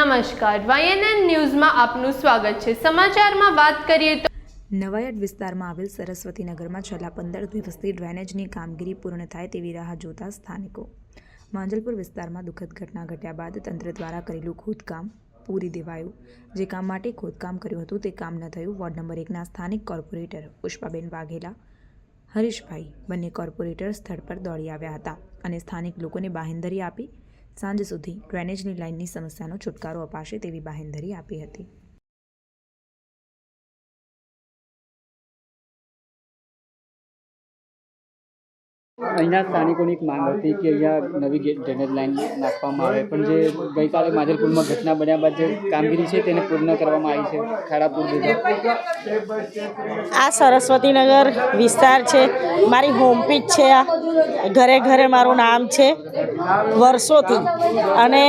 નમસ્કાર. વાયએનએન ન્યૂઝમાં આપનું સ્વાગત છે. સમાચારમાં વાત કરીએ તો નવાયડ વિસ્તારમાં આવેલ સરસ્વતીનગરમાં છેલ્લા પંદર દિવસથી ડ્રેનેજની કામગીરી પૂર્ણ થાય તેવી રાહ જોતા સ્થાનિકો. માંજલપુર વિસ્તારમાં દુઃખદ ઘટના ઘટ્યા બાદ તંત્ર દ્વારા કરેલું ખોદકામ પૂરી દેવાયું. જે કામ માટે ખોદકામ કર્યું હતું તે કામ ન થયું. વોર્ડ નંબર એકના સ્થાનિક કોર્પોરેટર પુષ્પાબેન વાઘેલા, હરીશભાઈ બંને કોર્પોરેટર સ્થળ પર દોડી આવ્યા હતા અને સ્થાનિક લોકોને બાહેંધરી આપી સાંજ સુધી ડ્રેનેજની લાઇનની સમસ્યાનો છુટકારો અપાશે તેવી બાહેંધરી આપી હતી. અહીંના સ્થાનિકોની એક માંગ હતી કે અહીંયા નવી ડ્રેનેજ લાઇન નાખવામાં આવે. પણ જે ગઈકાલે માધલપુરમાં ઘટના બન્યા બાદ જે કામગીરી છે તેને પૂર્ણ કરવામાં આવી છે. ખાડા આ સરસ્વતીનગર વિસ્તાર છે. મારી હોમપીચ છે આ. ઘરે ઘરે મારું નામ છે વર્ષોથી. અને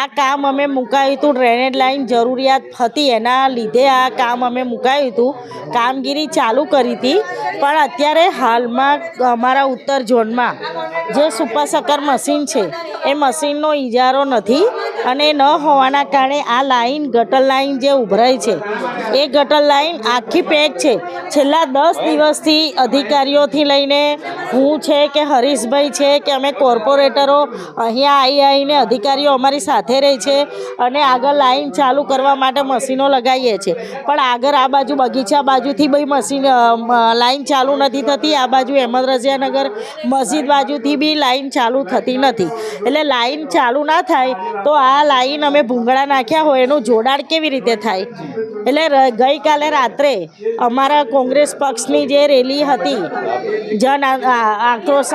આ કામ અમે મુકાયું હતું. ડ્રેનેજ લાઈન જરૂરિયાત હતી એના લીધે આ કામ અમે મુકાયું હતું. કામગીરી ચાલુ કરી હતી. પણ અત્યારે હાલમાં અમારા ઉત્તર ઝોનમાં. જે સુપાસકર મશીન છે એ મશીનનો ઇજારો નથી અને ન હોવાના કારણે આ લાઈન, ગટર લાઈન જે ઉભરાઈ છે, એ ગટર લાઈન આખી પેક છે. છેલ્લા દસ દિવસથી અધિકારીઓથી લઈને હું છે કે હરીશભાઈ છે કે અમે કોર્પોરેટરો, અહીંયા આવી આવીને અધિકારીઓ અમારી સાથે રહે છે અને આગળ લાઈન ચાલુ કરવા માટે મશીનો લગાવીએ છીએ પણ આગળ આ બાજુ બગીચા બાજુથી બી મશીન લાઈન ચાલુ નથી થતી. આ બાજુ અહેમદ મસ્જિદ બાજુથી બી લાઈન ચાલુ થતી નથી. એટલે લાઈન ચાલુ ના થાય તો આ લાઈન અમે ભૂંગળા નાખ્યા હોય, એનું જોડાણ કેવી રીતે થાય? એટલે ગઈકાલે રાત્રે અમારા કોંગ્રેસ પક્ષની જે રેલી હતી, જન આ- આ- આક્રોશ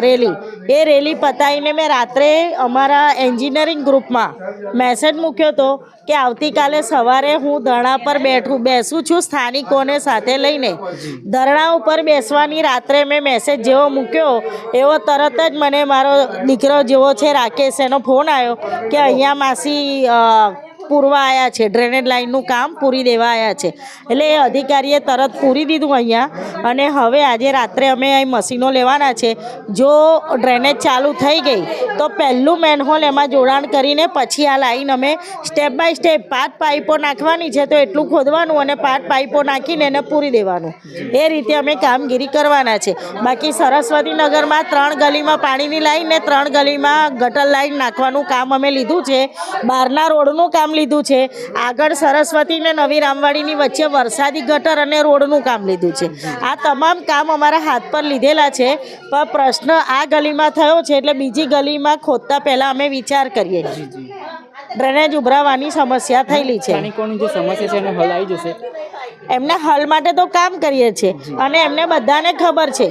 રેલી, એ રેલી પતાવીને મેં રાત્રે અમારા એન્જિનિયરિંગ ગ્રુપમાં મેસેજ મૂક્યો હતો કે આવતીકાલે સવારે હું ધરણા પર બેઠું, બેસું છું સ્થાનિકોને સાથે લઈને. ધરણા ઉપર બેસવાની રાત્રે મેં મેસેજ જેવો મૂક્યો, એવો તરત જ મને મારો દીકરો જેવો છે, રાકેશ, એનો ફોન આવ્યો કે અહીંયા llama así uh, પૂરવા આવ્યા છે. ડ્રેનેજ લાઇનનું કામ પૂરી દેવા આવ્યા છે. એટલે એ અધિકારીએ તરત પૂરી દીધું અહીંયા. અને હવે આજે રાત્રે અમે અહીં મશીનો લેવાના છે. જો ડ્રેનેજ ચાલુ થઈ ગઈ, તો પહેલું મેનહોલ એમાં જોડાણ કરીને પછી આ લાઈન અમે સ્ટેપ બાય સ્ટેપ પાંચ પાઇપો નાખવાની છે તો એટલું ખોદવાનું અને પાંચ પાઇપો નાખીને એને પૂરી દેવાનું. એ રીતે અમે કામગીરી કરવાના છે. બાકી સરસ્વતી નગરમાં ત્રણ ગલીમાં પાણીની લાઈન ને ત્રણ ગલીમાં ગટર લાઈન નાખવાનું કામ અમે લીધું છે. બહારના રોડનું કામ લીધું છે. આગળ સરસ્વતી ને નવી રામવાડીની વચ્ચે વરસાદી ગટર અને રોડનું કામ લીધું છે. આ તમામ કામ અમારા હાથ પર લીધેલા છે. પણ પ્રશ્ન આ ગલીમાં થયો છે એટલે બીજી ગલીમાં ખોદતા પહેલાં અમે વિચાર કરીએ. ડ્રેનેજ ઉભરાવાની સમસ્યા થયેલી છે. સ્થાનિકોની જે સમસ્યા છે એનો હલ આવી જશે. એમને હલ માટે તો કામ કરીએ છીએ. અને એમને બધાને ખબર છે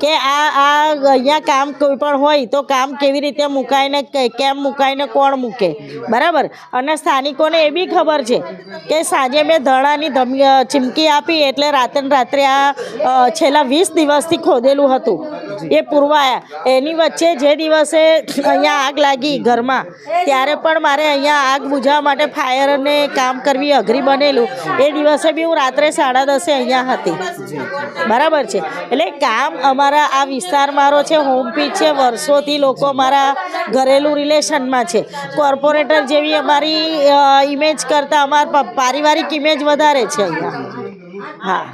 કે આ આ અહીંયા કામ કોઈ પણ હોય તો કામ કેવી રીતે મુકાઈને કે- કેમ મુકાઈને કોણ મૂકે. બરાબર? અને સ્થાનિકોને એ બી ખબર છે કે સાંજે મેં ધરણાની ધમ ચીમકી આપી એટલે રાત્રે રાત્રે આ છેલ્લા વીસ દિવસથી ખોદેલું હતું. એ પૂરવાયા. એની વચ્ચે જે દિવસે અહીંયા આગ લાગી ઘરમાં, ત્યારે પણ મારે અહીંયા આગ બુઝાવવા માટે ફાયરને કામ કરવી અઘરી બનેલું. એ દિવસે બી હું રાત્રે સાડા દસે અહીંયા હતી. બરાબર છે? એટલે કામ અમારા આ વિસ્તાર મારો છે હોમ પીચ છે, વર્ષોથી લોકો મારા ઘરેલું રિલેશનમાં છે. કોર્પોરેટર જેવી અમારી ઇમેજ કરતાં અમારા પારિવારિક ઇમેજ વધારે છે અહીંયા. હા.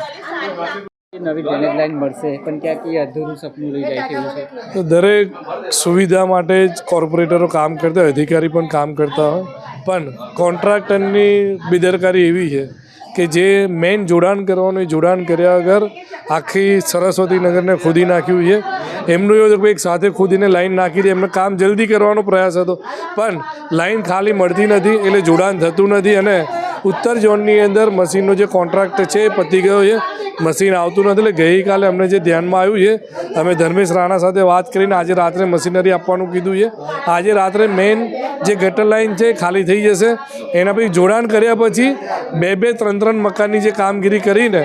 તો દરેક સુવિધા માટે જ કોર્પોરેટરો કામ કરતા હોય, અધિકારી પણ કામ કરતા હોય. પણ કોન્ટ્રાક્ટરની બેદરકારી એવી છે કે જે મેઇન જોડાણ કરવાનું, એ જોડાણ કર્યા વગર આખી સરસ્વતી નગરને ખોદી નાખ્યું છે. એમનું એવું કે એક સાથે ખોદીને લાઈન નાખી દે, એમને કામ જલ્દી કરવાનો પ્રયાસ હતો. પણ લાઈન ખાલી મળતી નથી, એટલે જોડાણ થતું નથી અને ઉત્તર ઝોનની અંદર મશીનનો જે કોન્ટ્રાક્ટ છે એ પતી ગયો છે. મશીન આવતું નથી, એટલે ગઈકાલે અમને જે ધ્યાનમાં આવ્યું છે, અમે ધર્મેશ રાણા સાથે વાત કરીને આજે રાત્રે મશીનરી આપવાનું કીધું છે. આજે રાત્રે મેઇન જે ગટર લાઈન છે ખાલી થઈ જશે. એના પછી જોડાણ કર્યા પછી બે બે ત્રણ ત્રણ મકાનની જે કામગીરી કરીને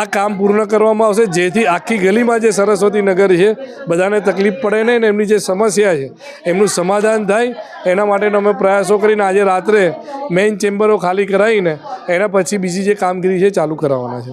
આ કામ પૂર્ણ કરવામાં આવશે, જેથી આખી ગલીમાં જે સરસ્વતી નગર છે, બધાને તકલીફ પડે નહીં ને એમની જે સમસ્યા છે, એમનું સમાધાન થાય. એના માટેનો અમે પ્રયાસો કરીને આજે રાત્રે મેઇન ચેમ્બરો ખાલી કરાવીને એના પછી બીજી જે કામગીરી છે ચાલુ કરાવવાના છે.